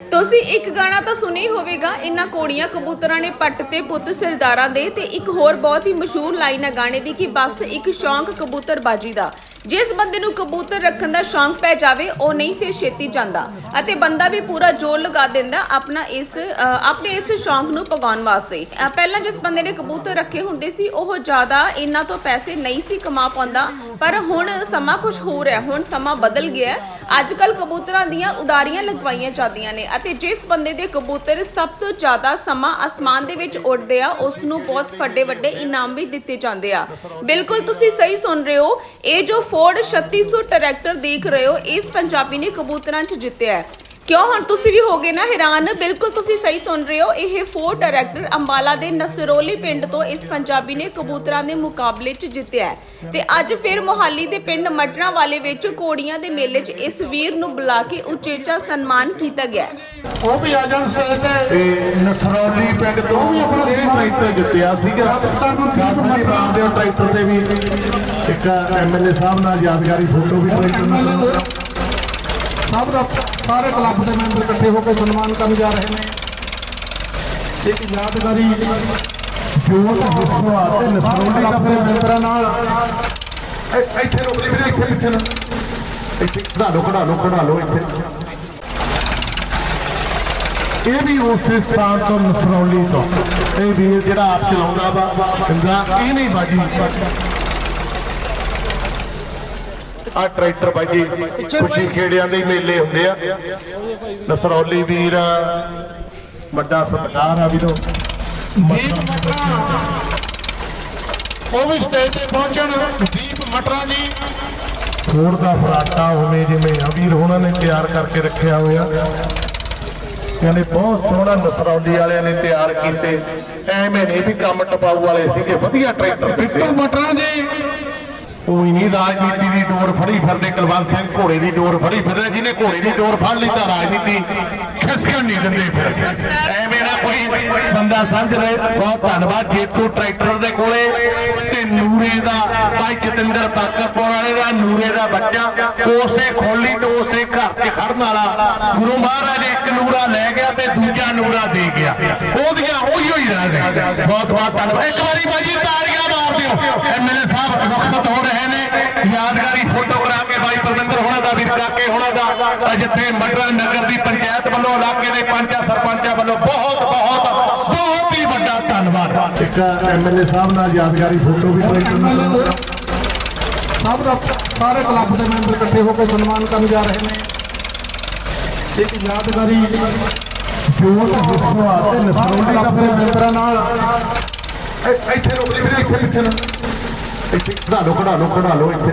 ਤੁਸੀਂ ਇੱਕ ਗਾਣਾ ਤਾਂ ਸੁਣਿਆ ਹੋਵੇਗਾ। ਇਨ੍ਹਾਂ ਕੋੜੀਆਂ ਕਬੂਤਰਾਂ ਨੇ ਪੱਟ ਤੇ ਪੁੱਤ ਸਰਦਾਰਾਂ ਦੇ ਤੇ ਇੱਕ ਹੋਰ ਬਹੁਤ ਹੀ ਮਸ਼ਹੂਰ ਲਾਈਨ ਹੈ ਗਾਣੇ ਦੀ ਕਿ ਬਸ ਇੱਕ ਸ਼ੌਂਕ ਕਬੂਤਰਬਾਜੀ ਦਾ। ਜਿਸ ਬੰਦੇ ਨੂੰ ਕਬੂਤਰ ਰੱਖਣ ਦਾ ਸ਼ੌਂਕ ਪੈ ਜਾਵੇ, ਉਹ ਨਹੀਂ ਫਿਰ ਛੇਤੀ ਜਾਂਦਾ। ਅਤੇ ਬੰਦਾ ਵੀ ਪੂਰਾ ਜ਼ੋਰ ਲਗਾ ਦਿੰਦਾ ਆਪਣਾ ਇਸ ਆਪਣੇ ਇਸ ਸ਼ੌਂਕ ਨੂੰ ਪਗਾਉਣ ਵਾਸਤੇ। ਪਹਿਲਾਂ ਜਿਸ ਬੰਦੇ ਨੇ ਕਬੂਤਰ ਰੱਖੇ ਹੁੰਦੇ ਸੀ, ਉਹ ਜ਼ਿਆਦਾ ਇਹਨਾਂ ਤੋਂ ਪੈਸੇ ਨਹੀਂ ਸੀ ਕਮਾ ਪਾਉਂਦਾ। ਪਰ ਹੁਣ ਸਮਾਂ ਕੁਝ ਹੋਰ ਹੈ ਹੁਣ ਸਮਾਂ ਬਦਲ ਗਿਆ ਅੱਜ ਕੱਲ ਕਬੂਤਰਾਂ ਦੀਆਂ ਉਡਾਰੀਆਂ ਲਗਵਾਈਆਂ ਜਾਂਦੀਆਂ ਨੇ ਅਤੇ ਜਿਸ ਬੰਦੇ ਦੇ ਕਬੂਤਰ ਸਭ ਤੋਂ ਜ਼ਿਆਦਾ ਸਮਾਂ ਅਸਮਾਨ ਦੇ ਵਿੱਚ ਉੱਡਦੇ ਆ ਉਸ ਨੂੰ ਬਹੁਤ ਵੱਡੇ ਵੱਡੇ ਇਨਾਮ ਵੀ ਦਿੱਤੇ ਜਾਂਦੇ ਆ। ਬਿਲਕੁਲ ਤੁਸੀਂ ਸਹੀ ਸੁਣ ਰਹੇ ਹੋ, ਇਹ ਜੋ ਫੋਰਡ 3600 ਟਰੈਕਟਰ ਦੇਖ ਰਹੇ ਹੋ। ਇਸ ਪੰਜਾਬੀ ਨੇ ਕਬੂਤਰਾਂ 'ਚ ਜਿੱਤਿਆ ਹੈ। ਕਿਉਂ? ਹੁਣ ਤੁਸੀਂ ਵੀ ਹੋਗੇ ਨਾ ਹੈਰਾਨ। ਬਿਲਕੁਲ ਤੁਸੀਂ ਸਹੀ ਸੁਣ ਰਹੇ ਹੋ। ਇਹ ਫੋਰ ਡਾਇਰੈਕਟਰ ਅੰਬਾਲਾ ਦੇ ਨਸਰੋਲੀ ਪਿੰਡ ਤੋਂ ਇਸ ਪੰਜਾਬੀ ਨੇ ਕਬੂਤਰਾਂ ਦੇ ਮੁਕਾਬਲੇ 'ਚ ਜਿੱਤਿਆ ਹੈ। ਤੇ ਅੱਜ ਫਿਰ ਮੋਹਾਲੀ ਦੇ ਪਿੰਡ ਮਟਰਾਂ ਵਾਲੇ ਵਿੱਚ ਕੋੜੀਆਂ ਦੇ ਮੇਲੇ 'ਚ ਇਸ ਵੀਰ ਨੂੰ ਬੁਲਾ ਕੇ ਉਚੇਚਾ ਸਨਮਾਨ ਕੀਤਾ ਗਿਆ। ਉਹ ਵੀ ਆ ਜਾਣ ਸਹਿਤ ਤੇ ਨਸਰੌਲੀ ਪਿੰਡ ਤੋਂ ਵੀ ਆਪਣਾ ਇਹ ਟਰੈਕਟਰ ਜਿੱਤਿਆ ਸੀਗਾ। ਕਾਫੀ ਰਾਮ ਦੇ ਟਰੈਕਟਰ ਤੇ ਵੀ ਇੱਕ ਐਮਐਲਏ ਸਾਹਿਬ ਨਾਲ ਯਾਦਗਾਰੀ ਫੋਟੋ ਵੀ ਟਰੈਕਟਰ ਨਾਲ ਸਭ ਦਾ ਸਾਰੇ ਕਲੱਬ ਦੇ ਮੈਂਬਰ ਇਕੱਠੇ ਹੋ ਕੇ ਸਨਮਾਨ ਕਰਨ ਜਾ ਰਹੇ ਨੇ। ਇੱਕ ਯਾਦਗਾਰੀ ਜੋਤ ਹਿੱਸਾ ਤੇ ਨਸਰੌਲੀ ਕਲੱਬ ਦੇ ਮੈਂਬਰਾਂ ਨਾਲ। ਇੱਥੇ ਇੱਥੇ ਰੁਕ ਜੀ ਵੀਰੇ ਇੱਥੇ ਨੂੰ ਇੱਥੇ ਕਢਾ ਲਓ ਕਢਾ ਲਓ ਕਢਾ ਲਓ ਇੱਥੇ। ਇਹ ਵੀ ਉਸੇ ਸਥਾਨ ਤੋਂ ਨਸਰੌਲੀ ਤੋਂ। ਇਹ ਵੀਰ ਜਿਹੜਾ ਆਪ ਚਲਾਉਂਦਾ ਵਾ ਇਹ ਨਹੀਂ ਬਾਜੀ। ਆ ਟਰੈਕਟਰ ਬਾਜੀ ਖੁਸ਼ੀ ਖੇੜਿਆਂ ਦੇ ਮੇਲੇ ਹੁੰਦੇ ਆ। ਨਸਰੌਲੀ ਵੀਰ ਵੱਡਾ ਸਤਿਕਾਰ ਆ ਵੀਰੋ। ਦੀਪ ਮਟਰਾ। ਉਹ ਵੀ ਸਟੇਜ ਤੇ ਪਹੁੰਚਣ। ਦੀਪ ਮਟਰਾ ਜੀ। ਫੋੜ ਦਾ ਫਰਾਟਾ ਉਵੇਂ ਜਿਵੇਂ ਅਵੀਰ ਉਹਨਾਂ ਨੇ ਤਿਆਰ ਕਰਕੇ ਰੱਖਿਆ ਹੋਇਆ। ਕਹਿੰਦੇ ਬਹੁਤ ਸੋਹਣਾ ਨਸਰੌਲੀ ਵਾਲਿਆਂ ਨੇ ਤਿਆਰ ਕੀਤੇ। ਐਵੇਂ ਨਹੀਂ ਵੀ ਕੰਮ ਟਪਾਊ ਵਾਲੇ ਸੀਗੇ ਵਧੀਆ ਟਰੈਕਟਰ ਬਿੱਟੂ ਮਟਰਾ ਜੀ। ਕੋਈ ਨਹੀਂ ਰਾਜਨੀਤੀ ਦੀ ਡੋਰ ਫੜੀ ਫਿਰਦੇ, ਕੁਲਵੰਤ ਸਿੰਘ ਘੋੜੇ ਦੀ ਡੋਰ ਫੜੀ ਫਿਰਦੇ, ਜਿਹਨੇ ਘੋੜੇ ਦੀ ਡੋਰ ਫੜ ਲਈ ਤਾਂ ਰਾਜਨੀਤੀ ਖਿਸਕਣ ਨਹੀਂ ਦਿੰਦੇ ਫਿਰ। ਐਵੇਂ ਨਾ ਕੋਈ ਬੰਦਾ ਸਮਝ ਲੈ ਬਹੁਤ ਧੰਨਵਾਦ ਜੇਤੂ ਟਰੈਕਟਰ ਦੇ ਕੋਲੇ। ਨੂਰੇ ਦਾ, ਭਾਈ ਜਤਿੰਦਰ ਤਾਕਰਪੁਰ ਵਾਲੇ ਦਾ, ਨੂਰੇ ਦਾ ਬੱਚਾ ਉਸੇ ਖੋਲੀ ਤੋਂ ਉਸੇ ਘਰ 'ਚ ਖੜਨ ਵਾਲਾ। ਗੁਰੂ ਮਹਾਰਾਜ ਇੱਕ ਨੂਰਾ ਲੈ ਗਿਆ ਤੇ ਦੂਜਾ ਨੂਰਾ ਦੇ ਗਿਆ। ਉਹਦੀਆਂ ਉਹੀ ਹੀ ਰਹਿ ਗਏ ਬਹੁਤ ਬਹੁਤ ਧੰਨਵਾਦ। ਇੱਕ ਵਾਰੀ ਬਾਜੀ ਤਾੜੀਆਂ ਮਾਰ ਦਿਓ। ਐਮਐਲਏ ਸਾਹਿਬ ਰੁਖਸਤ ਹੋ ਰਹੇ ਨੇ। ਯਾਦਗਾਰੀ ਫੋਟੋ ਕਰਾ ਕੇ ਬਾਈ ਪਰਮਿੰਦਰ ਹੋਣਾ ਦਾ, ਵੀਰ ਕਾਕੇ ਹੋਣਾ ਦਾ। ਜਿੱਥੇ ਮਟਰਾ ਨਗਰ ਦੀ ਪੰਚਾਇਤ ਵੱਲੋਂ, ਇਲਾਕੇ ਦੇ ਪੰਚਾਂ, ਸਰਪੰਚਾਂ ਵੱਲੋਂ ਬਹੁਤ ਇੱਕ ਐਮਐਲਏ ਸਾਹਿਬ ਨਾਲ ਯਾਦਗਾਰੀ ਫੋਟੋ ਵੀ ਸਭ ਦਾ ਸਾਰੇ ਕਲੱਬ ਦੇ ਮੈਂਬਰ ਇਕੱਠੇ ਹੋ ਕੇ ਸਨਮਾਨ ਕਰਨ ਜਾ ਰਹੇ ਨੇ। ਇੱਕ ਯਾਦਗਾਰੀ ਜੋਤ ਹਿੱਸਾ ਤੇ ਨਸਰੌਲੀ ਕਲੱਬ ਦੇ ਮੈਂਬਰਾਂ ਨਾਲ। ਇੱਥੇ ਰੁਕ ਜੀ ਵੀਰੇ ਇੱਥੇ ਪਿੱਛੇ ਨੂੰ ਇੱਥੇ ਕਢਾ ਲਓ ਕਢਾ ਲਓ ਕਢਾ ਲਓ ਇੱਥੇ।